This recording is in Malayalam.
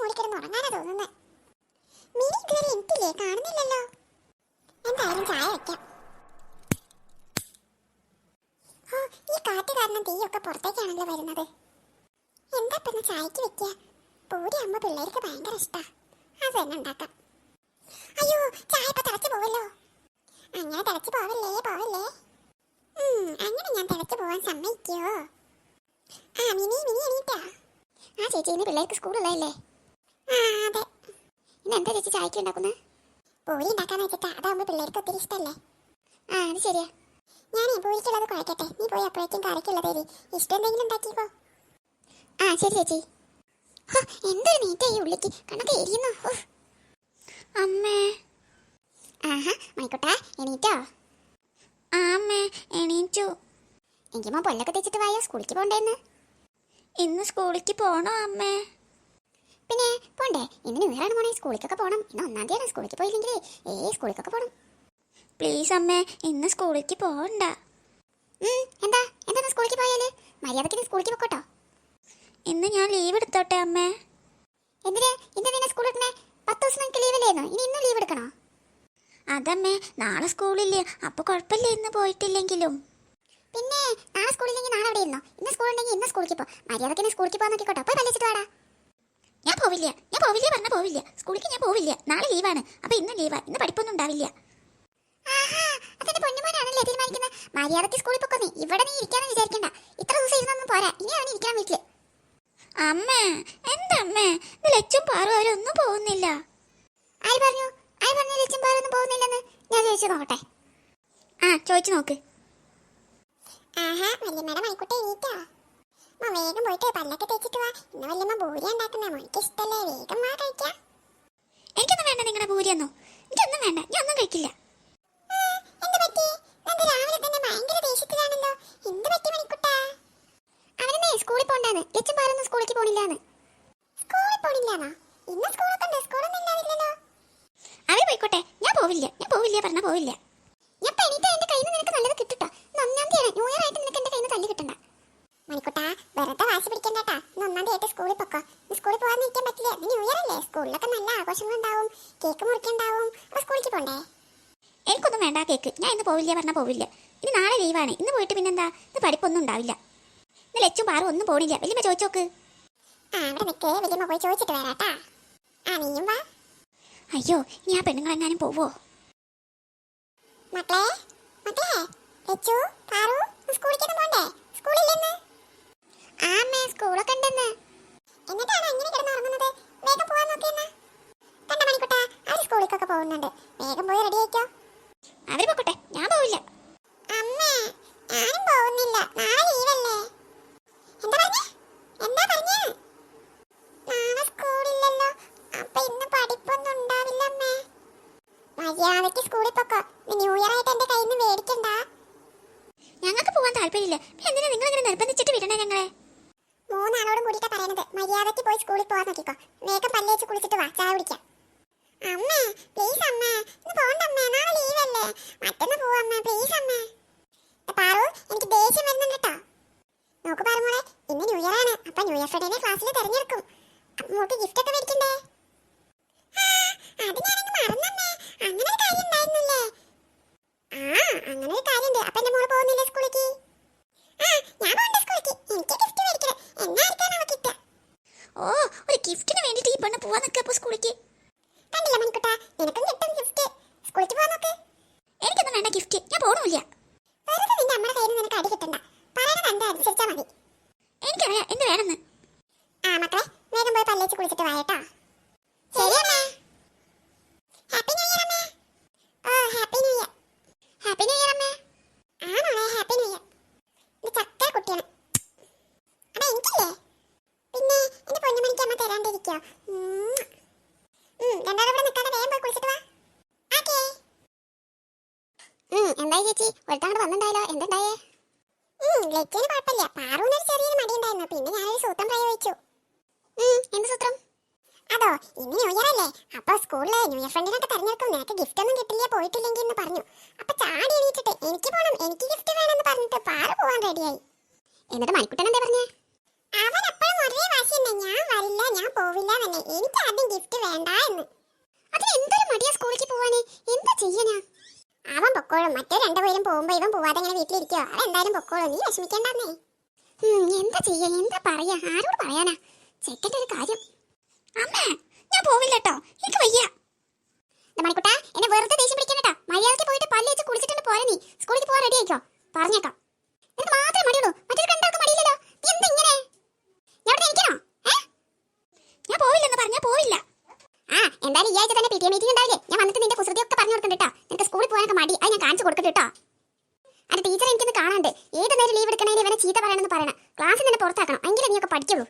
മൂടിക്കിടന്ന് ഉറങ്ങാനാ തോന്നുന്നത് മിനി ഇതുവരെ എത്തില്ലേ കാണുന്നില്ലല്ലോ. എന്തായാലും ചായ വെക്കാം. ഓ ഈ കാറ്റ് കാരണം തീയൊക്കെ പുറത്തേക്കാണല്ലോ വരുന്നത്. എന്താ പിന്നെ ചായക്ക് വെക്കുക പൂരി അമ്മ പിള്ളേർക്ക് ഭയങ്കര ഇഷ്ടാ. അത് തന്നെ ഉണ്ടാക്കാം. അയ്യോ ചായ ഇപ്പൊ തിളച്ചു പോവല്ലോ. അങ്ങനെ തിളച്ചു പോവല്ലേ പോവല്ലേ? അങ്ങനെ ഞാൻ തിളച്ചു പോവാൻ സമ്മതിക്കോ? ആ മിനി മിനി എണീറ്റാ. ആ ചേച്ചി ഇന്ന് പിള്ളേർക്ക് സ്കൂളുള്ളതല്ലേ? എന്താ ചേച്ചി ചായക്ക് ഉണ്ടാക്കുന്നത് പൂരി ഉണ്ടാക്കാന്ന് വെച്ചിട്ടാ. അതാവുമ്പോ പിള്ളേർക്ക് ഒത്തിരി ഇഷ്ടമല്ലേ ആ അത് ശരിയാ. ഞാനേ പൂരിക്കുള്ളത് കുഴക്കട്ടെ. നീ പോയി അപ്പോഴേക്കും കറിക്കുള്ളത് എരി ഇഷ്ടം എന്തെങ്കിലും ഉണ്ടാക്കിക്കോ. ആ ശരി ചേച്ചി. ഹോ, എന്തൊരു നീറ്റായി ഉള്ളിക്ക്. കണക്ക് എരിയുന്നു? ഹോ. അമ്മേ. ആഹാ മണിക്കുട്ടാ എണീറ്റോ? ആ അമ്മേ എണീറ്റു. എനിക്ക് മോൻ പൊല്ലൊക്കെ തെച്ചിട്ട് വായോ? സ്കൂളിലേക്ക് പോണ്ടേന്ന്? ഇന്ന് സ്കൂളിലേക്ക് പോണോ അമ്മേ? പോണ്ടേ? ഇന്ന് വേറാണ് പോണേ? മോനെ സ്കൂളിലേക്കൊക്കെ പോകണം ഇന്ന് ഒന്നാം തീയതി സ്കൂളിലേക്ക് പോയില്ലെങ്കിലേ ഏ സ്കൂളിലേക്കൊക്കെ പോകണം പ്ലീസ് അമ്മേ ഇന്ന് സ്കൂളിലേക്ക് പോകണ്ട എന്താ? എന്താ സ്കൂളിലേക്ക് പോയാൽ? മര്യാദയ്ക്ക് സ്കൂളിലേക്ക് പോക്കോട്ടോ? ഇന്ന് ഞാൻ ലീവ് എടുത്തോട്ടെ അമ്മേ? എന്തിനാ? ഇന്ന് പിന്നെ സ്കൂളിൽ എടുക്കണേ പത്ത് ദിവസം നിങ്ങൾക്ക് ലീവില്ലായിരുന്നു ഇനി ഇന്ന് ലീവ് എടുക്കണോ? അതമ്മേ നാളെ സ്കൂളില്ലേ. അപ്പൊ കുഴപ്പമില്ല ഇന്ന് പോയിട്ടില്ലെങ്കിലും. പിന്നെ നാളെ സ്കൂളില്ലെങ്കിൽ നാളെ അവിടെ ഇരുന്നോ ഇന്ന് സ്കൂൾ ഉണ്ടെങ്കിൽ ഇന്ന് സ്കൂളിലേക്ക് പോ. മര്യാദയ്ക്ക് നീ സ്കൂളിലേക്ക് പോകാൻ നോക്കിക്കോട്ടോ. പോയി വലിച്ചിട്ട് വാടാ. ഞാൻ പോവില്ല. ഞാൻ പോവില്ല പറഞ്ഞ പോവില്ല. സ്കൂളിലേക്ക് ഞാൻ പോവില്ല. നാളെ ലീവാണ് അപ്പൊ ഇന്ന് ലീവാ ഇന്ന് പഠിപ്പൊന്നും ഉണ്ടാവില്ല. മര്യാദയ്ക്ക് സ്കൂളിൽ പൊക്കോ നീ? ഇവിടെ നീ ഇരിക്കാന്ന് വിചാരിക്കണ്ട. ഇത്ര ദിവസം ഇരുന്നൊന്നും പോരാ. ഇനി ഇരിക്കാൻ വീട്ടിൽ. അമ്മ എന്താ അമ്മേ ഇത് ലച്ചും പാറും അവരൊന്നും പോകുന്നില്ല. ആര് പറഞ്ഞു? ആര് പറഞ്ഞു പോകുന്നില്ലെന്ന്? ഞാൻ ചോദിച്ചു നോക്കട്ടെ. ആ ചോദിച്ചു നോക്ക്. ആഹാ വല്യമ്മയുടെ മണിക്കുട്ടി എണീറ്റോ? വേഗം പോയിട്ട് പല്ലൊക്കെ തേച്ചിട്ട് വാ. ഇന്ന് വല്ലമ്മ ഭൂരി ഉണ്ടാക്കുന്നേ മോനിക്ക് ഇഷ്ടല്ലേ? വേഗം വാ കഴിക്കാം. എനിക്കൊന്നും വേണ്ട നിങ്ങളുടെ പൂരിയൊന്നും എനിക്കൊന്നും വേണ്ട. ഞാൻ ഒന്നും കഴിക്കില്ല. സ്കൂളിൽ പോണ്ടാന്ന്. ലക്ഷ്യം സ്കൂളിലേക്ക് പോണില്ലാന്ന്. സ്കൂളിൽ പോണില്ലാന്നോ? ഇന്ന് സ്കൂളൊക്കെ ഉണ്ട്. സ്കൂളൊന്നും അവർ പോയിക്കോട്ടെ. ഞാൻ പോവില്ല. ഞാൻ പോവില്ല പറഞ്ഞാ പോവില്ല. ഞാൻ പെണീറ്റ എന്റെ കയ്യിൽ നിന്ന് നിനക്ക് നല്ലത് കിട്ടട്ടോ? ഒന്നാം തീയതി ന്യൂ ഇയർ ആയിട്ട് നിനക്ക് എന്റെ കയ്യിൽ നിന്ന് തല്ലി കിട്ടണ്ട. മണിക്കുട്ടാ വെറുതെ വാശി പിടിക്കണ്ടാ ഒന്നാം തീയതി സ്കൂളിൽ പൊക്കോ. സ്കൂളിൽ നിൽക്കാൻ പറ്റില്ല? ഇയർ അല്ലേ? സ്കൂളിലൊക്കെ നല്ല ആഘോഷങ്ങളുണ്ടാവും. കേക്ക് മുറിക്കുണ്ടാവും. അപ്പൊ സ്കൂളിലേക്ക് പോണ്ടേ? എനിക്കൊന്നും വേണ്ട കേക്ക്. ഞാൻ ഇന്ന് പോവില്ല പറഞ്ഞാൽ പോവില്ല. ഇനി നാളെ ലീവാണ്. ഇന്ന് പോയിട്ട് പിന്നെന്താ? ഇന്ന് പഠിപ്പൊന്നും ഉണ്ടാവില്ല. ഇന്ന് ലച്ചും പാറും ഒന്നും പോണില്ല. വലിയ ചോദിച്ചോക്ക് ആ അവിടെ നിൽക്ക് വലിയമ്മ പോയി ചോദിച്ചിട്ട് വരാട്ടാ ആ നീയും വാ. അയ്യോ ഇനി ആ പെണ്ണുങ്ങളെങ്ങാനും പോവോ? മക്കളെ മക്കളെ ലച്ചു പാറു സ്കൂളിലേക്കൊന്നും പോണ്ടേ? സ്കൂളില്ലെന്ന് ആ അമ്മേ സ്കൂളൊക്കെ ഉണ്ടെന്ന്. എന്നിട്ടാണ് അങ്ങനെ കിടന്നുറങ്ങുന്നത് വേഗം പോവാൻ നോക്കിയെന്ന കണ്ട മണിക്കുട്ട അവർ സ്കൂളിലേക്കൊക്കെ പോകുന്നുണ്ട്. വേഗം പോയി റെഡി ആയിക്കോ. അവർ പോക്കട്ടെ ഞാൻ പോവില്ല. അമ്മേ ഞാനും പോകുന്നില്ല. നാളെ ലീവല്ലേ എന്താ പറഞ്ഞേ? എന്താ പറഞ്ഞേ? നാളെ സ്കൂളില്ലല്ലോ. അപ്പൊ ഇന്ന് പഠിപ്പൊന്നും ഉണ്ടാവില്ല അമ്മേ. മര്യാദയ്ക്ക് സ്കൂളിൽ പൊക്കോ. ന്യൂ ഇയർ ആയിട്ട് എന്റെ കയ്യിൽ നിന്ന് മേടിക്കണ്ട. ഞങ്ങൾക്ക് പോകാൻ താല്പര്യമില്ല. മര്യാദയ്ക്ക് പോയി സ്കൂളിൽ പോകാൻ നോക്കിക്കോ. വേഗം പല്ലേച്ച് കുളിച്ചിട്ട് വാ ചായ കുടിക്കാം. അമ്മേ പ്ലീസ് അമ്മേ ഇന്ന് പോണ്ട അമ്മേ നാളെ ലീവല്ലേ മറ്റന്ന് പോവാ അമ്മേ പ്ലീസ് അമ്മേ. പാറു എനിക്ക് ദേഷ്യം വരുന്നുണ്ട് കേട്ടോ നോക്ക് പാറു മോളെ ഇന്ന് ന്യൂ ഇയർ ആണ് അപ്പൊ ന്യൂ ഇയർ ഫ്രണ്ടിനെ ക്ലാസ്സിൽ തെരഞ്ഞെടുക്കും. മോൾക്ക് ഗിഫ്റ്റ് ഒക്കെ മേടിക്കണ്ടേ? അത് ഞാനങ്ങ് മറന്നമ്മേ അങ്ങനെ ഒരു കാര്യം ഉണ്ടായിരുന്നല്ലേ? ആ അങ്ങനെ ഒരു കാര്യമുണ്ട് അപ്പൊ എന്റെ മോൾ പോകുന്നില്ലേ സ്കൂളിലേക്ക് ആ ഞാൻ പോകണ്ട സ്കൂളിലേക്ക് എനിക്ക് ഗിഫ്റ്റ് മേടിക്കണം എന്നാ ആർക്കാണ് അവ കിട്ടുക ഓ ഒരു ഗിഫ്റ്റിന് വേണ്ടിയിട്ട് ഈ അപ്പോൾ സ്കൂളിലേക്ക് കണ്ടില്ല മണിക്കുട്ടാ. നിനക്കും കിട്ടും ഗിഫ്റ്റ് സ്കൂളിക്ക് പോകാൻ നോക്ക്. എനിക്കൊന്നും വേണ്ട ഗിഫ്റ്റ് ഞാൻ പോകണമില്ല വെറുതെ നിന്റെ അമ്മയുടെ കയ്യിൽ നിനക്ക് അടി കിട്ടണ്ട. പറയണത് എന്താ അനുസരിച്ചാ മതി. എനിക്കറിയാം. എന്ത് വേണമെന്ന്. ആ മക്കളെ വേഗം പോയി പല്ലേച്ച് കുളിച്ചിട്ട് വായട്ടോ ശരി അമ്മ. ഹാപ്പി ന്യൂ ഇയർ അമ്മേ ഓ happy new year happy new year അമ്മേ ആ മോളെ ഹാപ്പി ന്യൂ ഇയർ ഇത് ചക്കര കുട്ടിയാണ് അമ്മ എനിക്കില്ലേ പിന്നെ എന്റെ പൊന്നുമണിക്ക് അമ്മ തരാണ്ടിരിക്കോ രണ്ടാളും ഇവിടെ നിൽക്കാതെ വേഗം പോയി കുളിച്ചിട്ട് വാ ഓക്കേ എന്തായി ചേച്ചി ഒരുത്തങ്ങോട്ട് വന്നിട്ടുണ്ടായല്ലോ എന്തുണ്ടായേ? ലക്കിന് കുഴപ്പമില്ല. പാറൂന്നൊരു ചെറിയൊരു മടി ഉണ്ടായിരുന്നു പിന്നെ ഞാനൊരു സൂത്രം പ്രയോഗിച്ചു. എന്ത് സൂത്രം? അതോ ഇന്ന് ന്യൂ ഇയർ അല്ലേ? അപ്പൊ സ്കൂളിലെ ന്യൂ ഇയർ ഫ്രണ്ടിനൊക്കെ തെരഞ്ഞെടുക്കും. നിനക്ക് ഗിഫ്റ്റ് ഒന്നും കിട്ടില്ല പോയിട്ടില്ലെങ്കിൽ എന്ന് പറഞ്ഞു. അപ്പൊ ചാടി എണീറ്റിട്ട് എനിക്ക് പോണം എനിക്ക് ഗിഫ്റ്റ് വേണമെന്ന് പറഞ്ഞിട്ട് പാറ പോവാൻ റെഡിയായി എന്നിട്ട് മണിക്കുട്ടൻ എന്താ പറഞ്ഞേ? മറ്റേ രണ്ടുപേരും പോകുമ്പോ ഇവൻ പോവാതെ ഇങ്ങനെ വീട്ടിലിരിക്കോ എന്തായാലും പൊക്കോളൂ. നീ വിഷമിക്കണ്ടെന്നേ. എന്താ ചെയ്യാ? എന്താ പറയാ? ആരോട് പറയാനാ? ചെക്കന്റെ ഒരു കാര്യം. അമ്മ ഞാൻ പോവില്ല കേട്ടോ എനിക്ക് വയ്യ. മണിക്കുട്ടാ എന്നെ വെറുതെ ദേഷ്യം പിടിക്കണട്ടാ മര്യാദയ്ക്ക് പോയിട്ട് പല്ല് വെച്ച് കുടിച്ചിട്ടുണ്ട് പോരെ നീ. സ്കൂളിൽ പോവാൻ റെഡി ആയിക്കോ? പറഞ്ഞേക്കാം. നിനക്ക് മാത്രമേ മടിയുള്ളൂ. മറ്റൊരു രണ്ടാൾക്ക് മടിയില്ലല്ലോ. നീ എന്താ ഇങ്ങനെ? ഞാൻ ഇവിടെ നിൽക്കണോ ഞാൻ പോവില്ലെന്ന് പറഞ്ഞാ പോവില്ല. ആ എന്തായാലും ഈ ആഴ്ച തന്നെ പി മീറ്റിംഗ് ഉണ്ടാവില്ലേ? ഞാൻ വന്നിട്ട് നിന്റെ കുസൃതിയൊക്കെ പറഞ്ഞു കൊടുക്കുന്നുണ്ട് കേട്ടോ നിനക്ക് സ്കൂളിൽ പോകാനൊക്കെ മടി കൊടുക്കട്ടെ കേട്ടോ അത് ടീച്ചർ എനിക്കൊന്ന് കാണാണ്ട് ഏത് നേരം ലീവ് എടുക്കണേലും ഇവനെ ചീത്ത പറയണമെന്ന് പറയണം. ക്ലാസ്സിൽ നിന്ന് പുറത്താക്കണം. എങ്കിലും നീയൊക്കെ പഠിക്കുള്ളൂ.